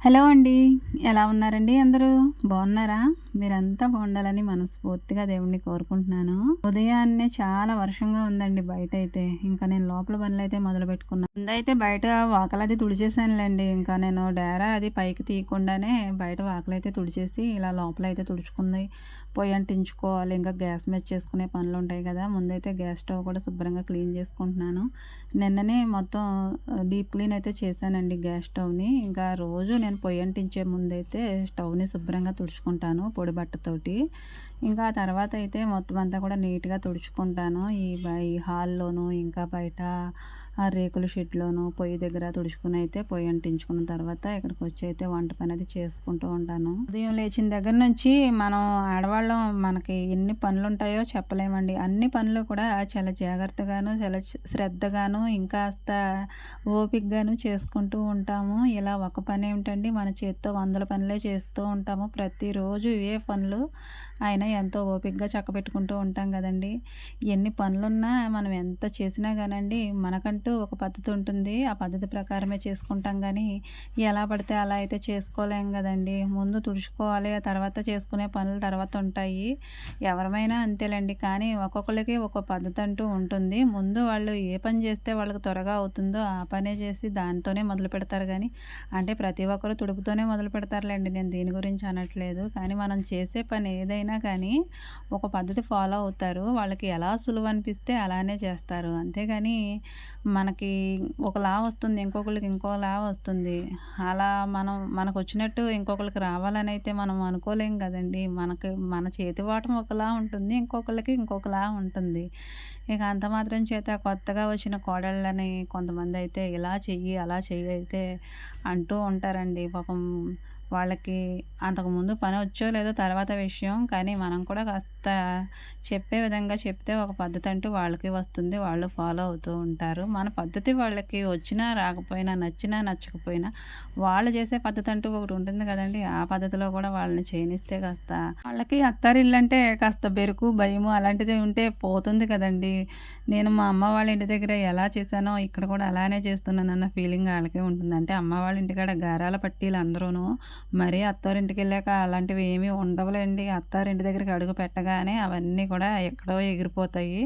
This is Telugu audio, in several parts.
హలో అండి. ఎలా ఉన్నారండి అందరూ? బాగున్నారా? మీరంతా బాగుండాలని మనస్ఫూర్తిగా దేవుణ్ణి కోరుకుంటున్నాను. ఉదయాన్నే చాలా వర్షంగా ఉందండి బయట అయితే ఇంకా నేను లోపల పనులు అయితే మొదలు పెట్టుకున్నాను ముందైతే బయట వాకలది తుడిచేసానులేండి. ఇంకా నేను డేరా అది పైకి తీయకుండానే బయట వాకలైతే తుడిచేసి ఇలా లోపల అయితే తుడుచుకుంది. పొయ్యి అంటించుకోవాలి. ఇంకా గ్యాస్ మీద చేసుకునే పనులు ఉంటాయి కదా. ముందైతే గ్యాస్ స్టవ్ కూడా శుభ్రంగా క్లీన్ చేసుకుంటున్నాను. నిన్ననే మొత్తం డీప్ క్లీన్ అయితే చేశానండి గ్యాస్ స్టవ్ని. ఇంకా రోజు నేను పొయ్యి అంటించే ముందైతే స్టవ్ని శుభ్రంగా తుడుచుకుంటాను పొడి బట్టతోటి. ఇంకా తర్వాత అయితే మొత్తం అంతా కూడా నీట్గా తుడుచుకుంటాను. ఈ ఈ హాల్లోనూ ఇంకా బయట ఆ రేకుల షెడ్లోను పొయ్యి దగ్గర తుడుచుకుని అయితే పొయ్యి అంటించుకున్న తర్వాత ఇక్కడికి వచ్చి అయితే వంట పని అది చేసుకుంటూ ఉంటాను. ఉదయం లేచిన దగ్గర నుంచి మనం ఆడవాళ్ళం మనకి ఎన్ని పనులు ఉంటాయో చెప్పలేమండి. అన్ని పనులు కూడా చాలా జాగ్రత్తగాను చాలా శ్రద్ధగాను ఇంకాస్త ఓపికగాను చేసుకుంటూ ఉంటాము. ఇలా ఒక పని ఏమిటండి మన చేత్తో వందల పనులే చేస్తూ ఉంటాము. ప్రతిరోజు ఇవే పనులు. ఆయన ఎంతో ఓపికగా చక్కబెట్టుకుంటూ ఉంటాం కదండి. ఎన్ని పనులున్నా మనం ఎంత చేసినా కానండి మనకంటూ ఒక పద్ధతి ఉంటుంది. ఆ పద్ధతి ప్రకారమే చేసుకుంటాం కానీ ఎలా పడితే అలా అయితే చేసుకోలేం కదండి. ముందు తుడుచుకోవాలి ఆ తర్వాత చేసుకునే పనులు తర్వాత ఉంటాయి. ఎవరమైనా అంతేలేండి. కానీ ఒక్కొక్కరికి ఒక పద్ధతి అంటూ ఉంటుంది. ముందు వాళ్ళు ఏ పని చేస్తే వాళ్ళకి త్వరగా అవుతుందో ఆ పనే చేసి దానితోనే మొదలు పెడతారు కానీ అంటే ప్రతి ఒక్కరు తుడుపుతోనే మొదలు పెడతారులేండి. నేను దీని గురించి అనట్లేదు. కానీ మనం చేసే పని ఏదైనా ఎవరైనా కానీ ఒక పద్ధతి ఫాలో అవుతారు. వాళ్ళకి ఎలా సులువు అనిపిస్తే అలానే చేస్తారు. అంతేగాని మనకి ఒకలా వస్తుంది ఇంకొకరికి ఇంకోలా వస్తుంది. అలా మనం మనకు వచ్చినట్టు ఇంకొకరికి రావాలని అయితే మనం అనుకోలేం కదండి. మనకి మన చేతి వాటం ఒకలా ఉంటుంది ఇంకొకరికి ఇంకొకలా ఉంటుంది. ఇక అంత మాత్రం చేత కొత్తగా వచ్చిన కోడళ్ళని కొంతమంది అయితే ఇలా చెయ్యి అలా చెయ్యి అయితే అంటూ ఉంటారండి. పాపం వాళ్ళకి అంతకుముందు పని వచ్చో లేదో తర్వాత విషయం కానీ మనం కూడా కాస్త చెప్పే విధంగా చెప్తే ఒక పద్ధతి అంటూ వాళ్ళకి వస్తుంది. వాళ్ళు ఫాలో అవుతూ ఉంటారు. మన పద్ధతి వాళ్ళకి వచ్చినా రాకపోయినా నచ్చినా నచ్చకపోయినా వాళ్ళు చేసే పద్ధతి అంటూ ఒకటి ఉంటుంది కదండి. ఆ పద్ధతిలో కూడా వాళ్ళని చేయనిస్తే కాస్త వాళ్ళకి అత్తారిల్లు అంటే కాస్త బెరుకు భయము అలాంటిది ఉంటే పోతుంది కదండి. నేను మా అమ్మ వాళ్ళ ఇంటి దగ్గర ఎలా చేశానో ఇక్కడ కూడా అలానే చేస్తున్నానన్న ఫీలింగ్ వాళ్ళకే ఉంటుంది అంటే అమ్మ వాళ్ళ ఇంటికాడ గారాల పట్టీలు అందరూనూ మరీ అత్తారింటికి వెళ్ళాక అలాంటివి ఏమీ ఉండవులేండి. అత్తారింటి దగ్గరికి అడుగు పెట్టగానే అవన్నీ కూడా ఎక్కడో ఎగిరిపోతాయి.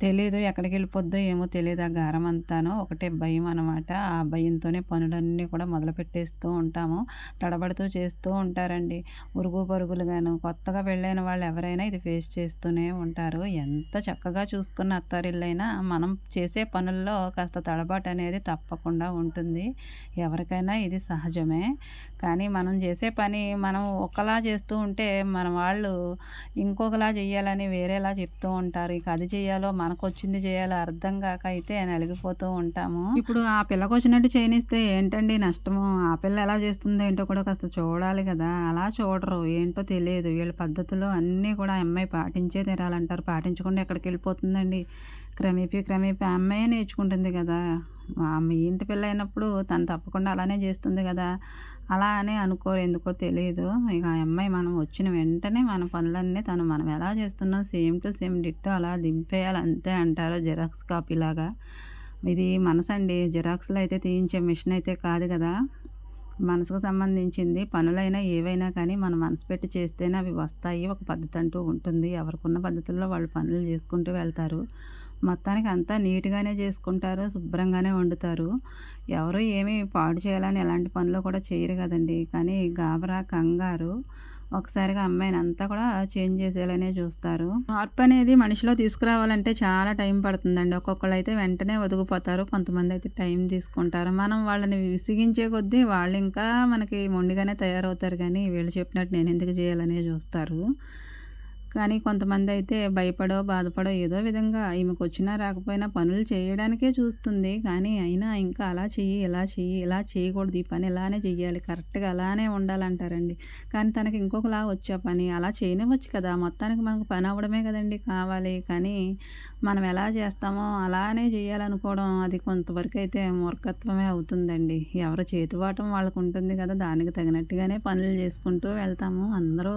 తెలీదు ఎక్కడికి వెళ్ళిపోద్దో ఏమో తెలియదు ఆ గారం అంతాను ఒకటే భయం అనమాట. ఆ భయంతోనే పనులన్నీ కూడా మొదలు పెట్టేస్తూ ఉంటాము. తడబడుతూ చేస్తూ ఉంటారండి. ఉరుగు పరుగులుగాను కొత్తగా పెళ్ళైన వాళ్ళు ఎవరైనా ఇది ఫేస్ చేస్తూనే ఉంటారు. ఎంత చక్కగా చూసుకున్న అత్తారిల్లైనా మనం చేసే పనుల్లో కాస్త తడబాటు అనేది తప్పకుండా ఉంటుంది. ఎవరికైనా ఇది సహజమే. కానీ మనం చేసే పని మనం ఒకలా చేస్తూ ఉంటే మన వాళ్ళు ఇంకొకలా చేయాలని వేరేలా చెప్తూ ఉంటారు. ఇక అది చేయాలో మనకు వచ్చింది చేయాలో అర్థం కాక అయితే నలిగిపోతూ ఉంటాము. ఇప్పుడు ఆ పిల్లకు వచ్చినట్టు చేయనిస్తే ఏంటండి నష్టము? ఆ పిల్ల ఎలా చేస్తుందో ఏంటో కూడా కాస్త చూడాలి కదా. అలా చూడరు. ఏంటో తెలియదు. వీళ్ళ పద్ధతులు అన్నీ కూడా అమ్మాయి పాటించే తీరాలంటారు. పాటించకుండా ఎక్కడికి వెళ్ళిపోతుందండి. క్రమేపీ క్రమేపీ అమ్మాయే నేర్చుకుంటుంది కదా. మీ ఇంటి పిల్ల అయినప్పుడు తను తప్పకుండా అలానే చేస్తుంది కదా. అలా అని అనుకోరు. ఎందుకో తెలియదు ఇక ఆ అమ్మాయి మనం వచ్చిన వెంటనే మన పనులన్నీ తను మనం ఎలా చేస్తున్నాం సేమ్ టు సేమ్ డిట్టో అలా దింపేయాలి. అంతే అంటారు జిరాక్స్ కాపీలాగా ఇది మనసండి. జిరాక్స్లో అయితే తీయించే మిషన్ అయితే కాదు కదా. మనసుకు సంబంధించింది పనులైనా ఏవైనా కానీ మనం మనసు పెట్టి చేస్తేనే అవి వస్తాయి. ఒక పద్ధతి అంటూ ఉంటుంది. ఎవరికున్న పద్ధతుల్లో వాళ్ళు పనులు చేసుకుంటూ వెళ్తారు. మొత్తానికి అంతా నీట్గానే చేసుకుంటారు శుభ్రంగానే వండుతారు. ఎవరు ఏమీ పాడు చేయాలని ఎలాంటి పనులు కూడా చేయరు కదండి. కానీ గాబరా కంగారు ఒకసారిగా అమ్మాయిని అంతా కూడా చేంజ్ చేసేలానే చూస్తారు. మార్పు అనేది మనిషిలో తీసుకురావాలంటే చాలా టైం పడుతుందండి. ఒక్కొక్కళ్ళు అయితే వెంటనే ఒదిగిపోతారు కొంతమంది అయితే టైం తీసుకుంటారు. మనం వాళ్ళని విసిగించే కొద్దీ వాళ్ళు ఇంకా మనకి మొండిగానే తయారవుతారు. కానీ వీళ్ళు చెప్పినట్టు నేను ఎందుకు చేయాలనే చూస్తారు. కానీ కొంతమంది అయితే భయపడో బాధపడో ఏదో విధంగా ఈమెకు వచ్చినా రాకపోయినా పనులు చేయడానికే చూస్తుంది. కానీ అయినా ఇంకా అలా చెయ్యి ఇలా చెయ్యి ఇలా చేయకూడదు. ఈ పని ఇలానే చెయ్యాలి. కరెక్ట్గా అలానే ఉండాలంటారండి. కానీ తనకి ఇంకొకలా వచ్చే పని. అలా చేయనివ్వచ్చు కదా. మొత్తానికి మనకు పని అవ్వడమే కదండి కావాలి. కానీ మనం ఎలా చేస్తామో అలానే చేయాలనుకోవడం అది కొంతవరకు అయితే మూర్ఖత్వమే అవుతుందండి. ఎవరు చేతివాటం వాళ్ళకు ఉంటుంది కదా. దానికి తగినట్టుగానే పనులు చేసుకుంటూ వెళ్తాము. అందరూ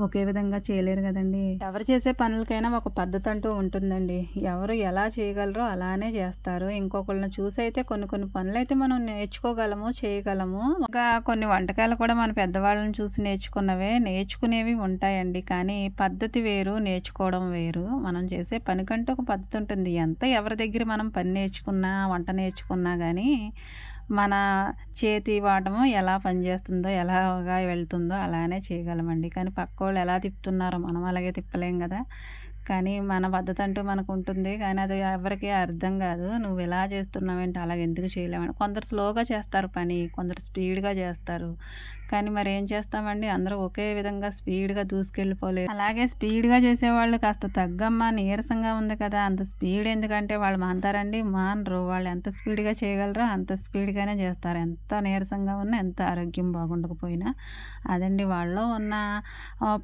ఒకే విధంగా చేయలేరు కదండి. ఎవరు చేసే పనులకైనా ఒక పద్ధతి అంటూ ఉంటుందండి. ఎవరు ఎలా చేయగలరో అలానే చేస్తారు. ఇంకొకళ్ళని చూసి అయితే కొన్ని కొన్ని పనులు అయితే మనం నేర్చుకోగలము చేయగలము. ఇంకా కొన్ని వంటకాలు కూడా మన పెద్దవాళ్ళని చూసి నేర్చుకున్నవే నేర్చుకునేవి ఉంటాయండి. కానీ పద్ధతి వేరు నేర్చుకోవడం వేరు. మనం చేసే పనికంటూ ఒక పద్ధతి ఉంటుంది. ఎంత ఎవరి దగ్గర మనం పని నేర్చుకున్నా వంట నేర్చుకున్నా కానీ మన చేతి వాటము ఎలా పనిచేస్తుందో ఎలాగా వెళ్తుందో అలానే చేయగలమండి. కానీ పక్క వాళ్ళు ఎలా తిప్పుతున్నారో మనం అలాగే తిప్పలేం కదా. కానీ మన పద్ధతి అంటూ మనకు ఉంటుంది కానీ అది ఎవరికి అర్థం కాదు. నువ్వు ఎలా చేస్తున్నావేంటి అలాగ ఎందుకు చేయలేమని కొందరు స్లోగా చేస్తారు పని కొందరు స్పీడ్గా చేస్తారు. కానీ మరి ఏం చేస్తామండి? అందరూ ఒకే విధంగా స్పీడ్గా దూసుకెళ్ళిపోలేదు అలాగే స్పీడ్గా చేసేవాళ్ళు కాస్త తగ్గమ్మా నీరసంగా ఉంది కదా అంత స్పీడ్ ఎందుకంటే వాళ్ళు మాంతారండి. మానరు వాళ్ళు ఎంత స్పీడ్గా చేయగలరో అంత స్పీడ్గానే చేస్తారు. ఎంత నీరసంగా ఉన్నా ఎంత ఆరోగ్యం బాగుండకపోయినా. అదండి వాళ్ళలో ఉన్న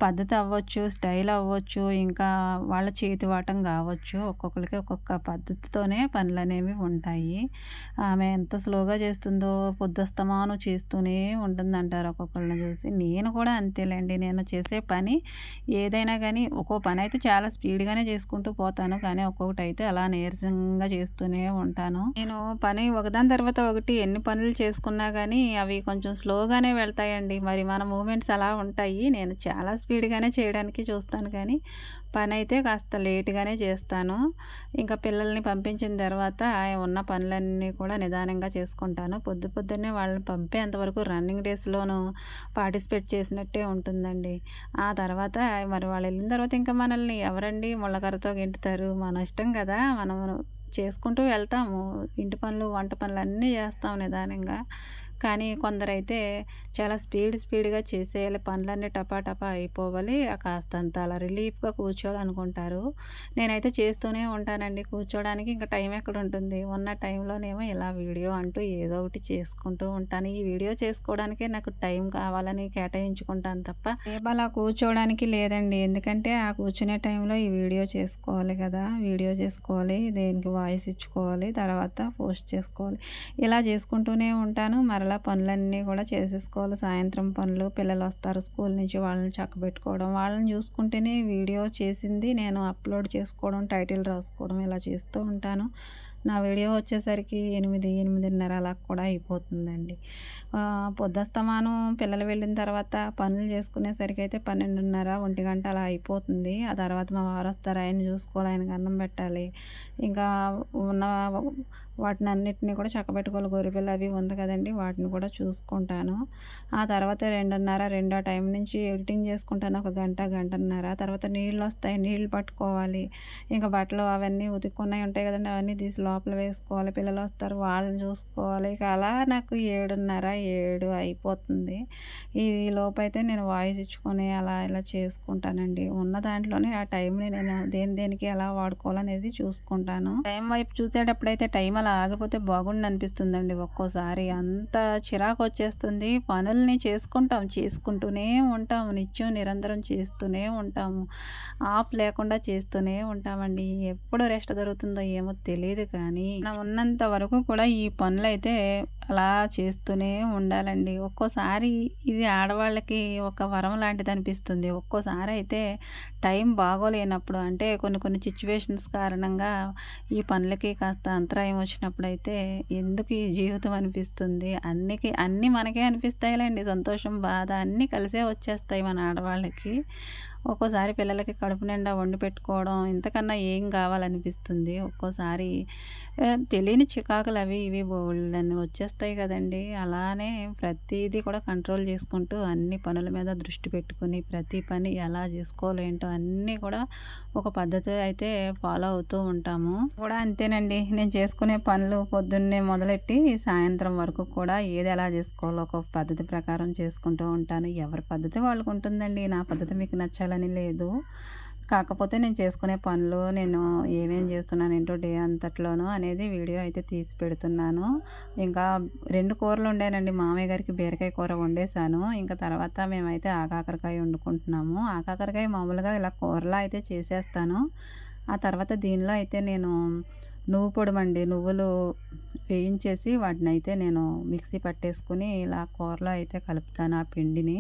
పద్ధతి అవ్వచ్చు స్టైల్ అవ్వచ్చు ఇంకా వాళ్ళ చేతి వాటం కావచ్చు. ఒక్కొక్కరికి ఒక్కొక్క పద్ధతితోనే పనులు అనేవి ఉంటాయి. ఆమె ఎంత స్లోగా చేస్తుందో పొద్దుస్తమాను చేస్తూనే ఉంటుందంటారు. ఒక్కొక్కళ్ళని చూసి. నేను కూడా అంతేలేండి. నేను చేసే పని ఏదైనా కానీ ఒక్కో పని అయితే చాలా స్పీడ్గానే చేసుకుంటూ పోతాను. కానీ ఒక్కొక్కటి అయితే అలా నీరసంగా చేస్తూనే ఉంటాను. నేను పని ఒకదాని తర్వాత ఒకటి ఎన్ని పనులు చేసుకున్నా కానీ అవి కొంచెం స్లోగానే వెళ్తాయండి. మరి మన మూమెంట్స్ అలా ఉంటాయి. నేను చాలా స్పీడ్గానే చేయడానికి చూస్తాను. కానీ పని అయితే కాస్త లేటుగానే చేస్తాను. ఇంకా పిల్లల్ని పంపించిన తర్వాత ఉన్న పనులన్నీ కూడా నిదానంగా చేసుకుంటాను. పొద్దు పొద్దున్నే వాళ్ళని పంపేంతవరకు రన్నింగ్ డేస్లోనూ పార్టిసిపేట్ చేసినట్టే ఉంటుందండి. ఆ తర్వాత మరి వాళ్ళు వెళ్ళిన తర్వాత ఇంకా మనల్ని ఎవరండి ముళ్ళకరతో గెంటుతారు? మన ఇష్టం కదా మనం చేసుకుంటూ వెళ్తాము. ఇంటి పనులు వంట పనులు అన్నీ చేస్తాం నిదానంగా. కానీ కొందరైతే చాలా స్పీడ్ స్పీడ్గా చేసేయాలి పనులన్నీ టపా టపా అయిపోవాలి. కాస్తంత అలా రిలీఫ్గా కూర్చోవాలనుకుంటారు. నేనైతే చేస్తూనే ఉంటానండి కూర్చోడానికి. ఇంకా టైం ఎక్కడ ఉంటుంది? ఉన్న టైంలోనేమో ఇలా వీడియో అంటూ ఏదో ఒకటి చేసుకుంటూ ఉంటాను. ఈ వీడియో చేసుకోవడానికే నాకు టైం కావాలని కేటాయించుకుంటాను తప్ప అలా కూర్చోవడానికి లేదండి. ఎందుకంటే ఆ కూర్చునే టైంలో ఈ వీడియో చేసుకోవాలి కదా. వీడియో చేసుకోవాలి దేనికి వాయిస్ ఇచ్చుకోవాలి తర్వాత పోస్ట్ చేసుకోవాలి. ఇలా చేసుకుంటూనే ఉంటాను. మరలా అలా పనులన్నీ కూడా చేసేసుకోవాలి. సాయంత్రం పనులు పిల్లలు వస్తారు స్కూల్ నుంచి వాళ్ళని చక్కబెట్టుకోవడం వాళ్ళని చూసుకుంటేనే వీడియో చేసింది. నేను అప్లోడ్ చేసుకోవడం టైటిల్ రాసుకోవడం ఇలా చేస్తూ ఉంటాను. నా వీడియో వచ్చేసరికి ఎనిమిది ఎనిమిదిన్నర అలా కూడా అయిపోతుందండి. పొద్దుస్తమానం పిల్లలు వెళ్ళిన తర్వాత పనులు చేసుకునేసరికి అయితే పన్నెండున్నర ఒంటి గంట అలా అయిపోతుంది. ఆ తర్వాత మా వారు వస్తారు ఆయన చూసుకోవాలి ఆయనకి అన్నం పెట్టాలి. ఇంకా ఉన్న వాటిని అన్నిటిని కూడా చక్కబెట్టుకోవాలి. గొర్రెపిల్ల అవి ఉంది కదండి వాటిని కూడా చూసుకుంటాను. ఆ తర్వాత రెండున్నర రెండో టైం నుంచి ఎడిటింగ్ చేసుకుంటాను ఒక గంట గంటన్నర. తర్వాత నీళ్ళు వస్తాయి నీళ్ళు పట్టుకోవాలి. ఇంకా బట్టలు అవన్నీ ఉతుక్కున్నాయి ఉంటాయి కదండి అవన్నీ తీసి లోపల వేసుకోవాలి. పిల్లలు వస్తారు వాళ్ళని చూసుకోవాలి. ఇక అలా నాకు ఏడున్నర ఏడు అయిపోతుంది. ఈ లోపైతే నేను వాయిస్ ఇచ్చుకొని అలా ఇలా చేసుకుంటానండి. ఉన్న దాంట్లోనే ఆ టైంని నేను దేని దేనికి ఎలా వాడుకోవాలనేది చూసుకుంటాను. టైం వైపు చూసేటప్పుడైతే టైం అలా ఆగిపోతే బాగుండి అనిపిస్తుందండి ఒక్కోసారి. అంత చిరాకు వచ్చేస్తుంది. పనుల్ని చేసుకుంటాం చేసుకుంటూనే ఉంటాము. నిత్యం నిరంతరం చేస్తూనే ఉంటాము. ఆఫ్ లేకుండా చేస్తూనే ఉంటామండి. ఎప్పుడు రెస్ట్ దొరుకుతుందో ఏమో తెలియదు కానీ ఉన్నంత వరకు కూడా ఈ పనులైతే అలా చేస్తూనే ఉండాలండి. ఒక్కోసారి ఇది ఆడవాళ్ళకి ఒక వరం లాంటిది అనిపిస్తుంది. ఒక్కోసారి అయితే టైం బాగోలేనప్పుడు అంటే కొన్ని కొన్ని సిచ్యువేషన్స్ కారణంగా ఈ పనులకి కాస్త అంతరాయం వచ్చినప్పుడు అయితే ఎందుకు ఈ జీవితం అనిపిస్తుంది? అన్నికి అన్నీ మనకే అనిపిస్తాయిలేండి. సంతోషం బాధ అన్నీ కలిసే వచ్చేస్తాయి మన ఆడవాళ్ళకి. ఒక్కోసారి పిల్లలకి కడుపు నిండా వండి పెట్టుకోవడం ఇంతకన్నా ఏం కావాలనిపిస్తుంది? ఒక్కోసారి తెలియని చికాకులు అవి ఇవి బోళ్ళని వచ్చేస్తాయి కదండి. అలానే ప్రతిదీ కూడా కంట్రోల్ చేసుకుంటూ అన్ని పనుల మీద దృష్టి పెట్టుకుని ప్రతి పని ఎలా చేసుకోవాలేంటో అన్నీ కూడా ఒక పద్ధతి అయితే ఫాలో అవుతూ ఉంటాము. కూడా అంతేనండి. నేను చేసుకునే పనులు పొద్దున్నే మొదలెట్టి సాయంత్రం వరకు కూడా ఏది ఎలా చేసుకోవాలో ఒక పద్ధతి ప్రకారం చేసుకుంటూ ఉంటాను. ఎవరి పద్ధతి వాళ్ళకు ఉంటుందండి నా పద్ధతి మీకు నచ్చాలని లేదు. కాకపోతే నేను చేసుకునే పనులు నేను ఏమేం చేస్తున్నాను ఏంటో డే అంతట్లోనూ అనేది వీడియో అయితే తీసి పెడుతున్నాను. ఇంకా రెండు కూరలు ఉండేనండి మామయ్య గారికి బీరకాయ కూర వండేసాను ఇంకా తర్వాత మేమైతే ఆకాకరకాయ వండుకుంటున్నాము. ఆకాకరకాయ మామూలుగా ఇలా కూరలా అయితే చేసేస్తాను. ఆ తర్వాత దీనిలో అయితే నేను నువ్వు పొడమండి నువ్వులు వేయించేసి వాటిని అయితే నేను మిక్సీ పట్టేసుకుని ఇలా కూరలో అయితే కలుపుతాను ఆ పిండిని.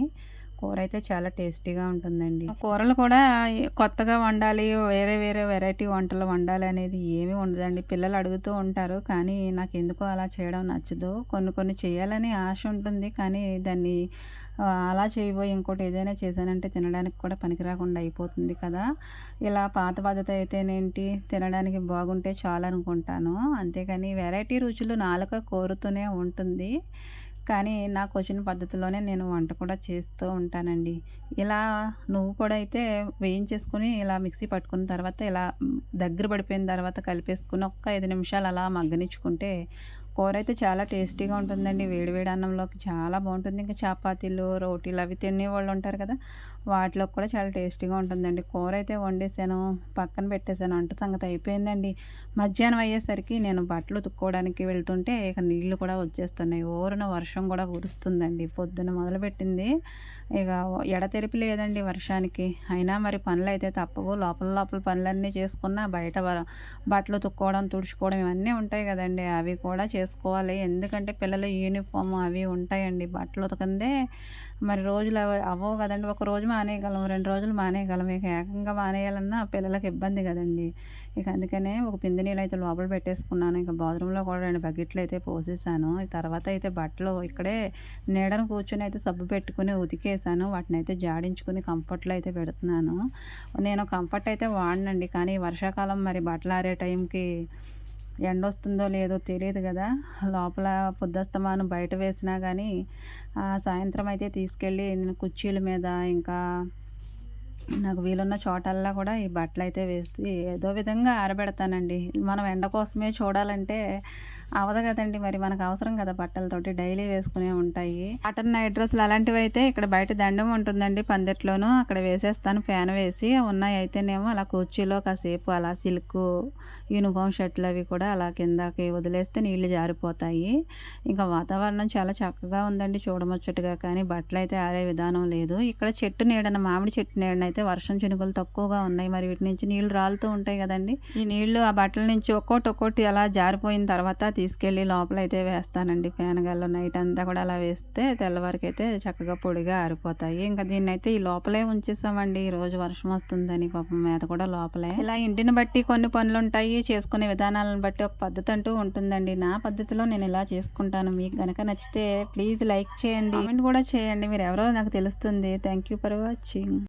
కూర అయితే చాలా టేస్టీగా ఉంటుందండి. కూరలు కూడా కొత్తగా వండాలి వేరే వేరే వెరైటీ వంటలు వండాలి అనేది ఏమీ ఉండదండి. పిల్లలు అడుగుతూ ఉంటారు కానీ నాకు ఎందుకో అలా చేయడం నచ్చదు. కొన్ని కొన్ని చేయాలని ఆశ ఉంటుంది కానీ దాన్ని అలా చేయబోయి ఇంకోటి ఏదైనా చేశానంటే తినడానికి కూడా పనికిరాకుండా అయిపోతుంది కదా. ఇలా పాత పద్ధతి అయితేనేంటి తినడానికి బాగుంటే చాలనుకుంటాను అంతేకాని వెరైటీ రుచులు నాలుక కోరుతూనే ఉంటుంది. కానీ నాకు వచ్చిన పద్ధతిలోనే నేను వంట కూడా చేస్తూ ఉంటానండి. ఇలా నువ్వు కూడా అయితే వేయించేసుకుని ఇలా మిక్సీ పట్టుకున్న తర్వాత ఇలా దగ్గర పడిపోయిన తర్వాత కలిపేసుకుని ఒక్క ఐదు నిమిషాలు అలా మగ్గనిచ్చుకుంటే కూర అయితే చాలా టేస్టీగా ఉంటుందండి. వేడి వేడి అన్నంలోకి చాలా బాగుంటుంది. ఇంకా చపాతీలు రోటీలు అవి తినే వాళ్ళు ఉంటారు కదా వాటిలో కూడా చాలా టేస్టీగా ఉంటుందండి. కూర అయితే వండేసాను పక్కన పెట్టేశాను అంట సంగతి అయిపోయిందండి. మధ్యాహ్నం అయ్యేసరికి నేను బట్టలు ఉతుక్కోవడానికి వెళ్తుంటే ఇక నీళ్ళు కూడా వచ్చేస్తున్నాయి. ఓరున వర్షం కూడా కురుస్తుందండి. పొద్దున మొదలుపెట్టింది. ఇక ఎడతెరిపి లేదండి వర్షానికి. అయినా మరి పనులు అయితే తప్పవు. లోపల లోపల పనులన్నీ చేసుకున్నా బయట బట్టలు తుక్కోవడం తుడుచుకోవడం ఇవన్నీ ఉంటాయి కదండి. అవి కూడా చేసుకోవాలి. ఎందుకంటే పిల్లల యూనిఫామ్ అవి ఉంటాయండి బట్టలు ఉతకందే. మరి రోజులు అవ్వవు కదండి. ఒక రోజు మానేయగలం రెండు రోజులు మానేయగలం. ఇక ఏకంగా మానేయాలన్నా పిల్లలకి ఇబ్బంది కదండి. ఇక అందుకనే ఒక పిండి నీళ్ళు అయితే లోపల పెట్టేసుకున్నాను. ఇంకా బాత్రూంలో కూడా రెండు బకెట్లు అయితే పోసేసాను. తర్వాత అయితే బట్టలు ఇక్కడే నీడను కూర్చొని అయితే సబ్బు పెట్టుకుని ఉతికేసాను. వాటిని అయితే జాడించుకుని కంఫర్ట్లో అయితే పెడుతున్నాను. నేను కంఫర్ట్ అయితే వాడినండి. కానీ వర్షాకాలం మరి బట్టలు ఆరే టైంకి ఎండ వస్తుందో లేదో తెలియదు కదా. లోపల పొద్దుస్తమానం బయట వేసినా కానీ సాయంత్రం అయితే తీసుకెళ్ళి నేను కుర్చీల మీద ఇంకా నాకు వీలున్న చోటల్లా కూడా ఈ బట్టలు అయితే వేసి ఏదో విధంగా ఆరబెడతానండి. మనం ఎండ కోసమే చూడాలంటే అవదు కదండి మరి మనకు అవసరం కదా బట్టలతోటి డైలీ వేసుకునే ఉంటాయి. కాటన్ నైట్ డ్రెస్సులు అలాంటివి అయితే ఇక్కడ బయట దండం ఉంటుందండి పందిట్లోనూ. అక్కడ వేసేస్తాను ఫ్యాన్ వేసి. ఉన్నాయి అయితేనేమో అలా కుర్చీలో కాసేపు అలా సిల్క్ యూనిఫామ్ షర్ట్లు అవి కూడా అలా కిందకి వదిలేస్తే నీళ్ళు జారిపోతాయి. ఇంకా వాతావరణం చాలా చక్కగా ఉందండి చూడముచ్చటగా. కానీ బట్టలు అయితే ఆరే విధానం లేదు. ఇక్కడ చెట్టు నీడన మామిడి చెట్టు నీడన అయితే వర్షం చినుకులు తక్కువగా ఉన్నాయి. మరి వీటి నుంచి నీళ్ళు రాలుతూ ఉంటాయి కదండి. ఈ నీళ్ళు ఆ బట్టల నుంచి ఒక్కోటి ఒక్కోటి అలా జారిపోయిన తర్వాత తీసుకెళ్ళి లోపల అయితే వేస్తానండి. ఫ్యాన్ నైట్ అంతా కూడా అలా వేస్తే తెల్లవారికి అయితే చక్కగా పొడిగా ఆరిపోతాయి. ఇంకా దీన్ని అయితే ఈ లోపలే ఉంచేసామండి. ఈ రోజు వర్షం వస్తుందని పాపం మీద కూడా లోపలే. ఇలా ఇంటిని బట్టి కొన్ని పనులు ఉంటాయి చేసుకునే విధానాలను బట్టి ఒక పద్ధతి అంటూ ఉంటుందండి. నా పద్ధతిలో నేను ఇలా చేసుకుంటాను. మీకు కనుక నచ్చితే ప్లీజ్ లైక్ చేయండి. కామెంట్ కూడా చేయండి. మీరు ఎవరో నాకు తెలుస్తుంది. Thank you for watching.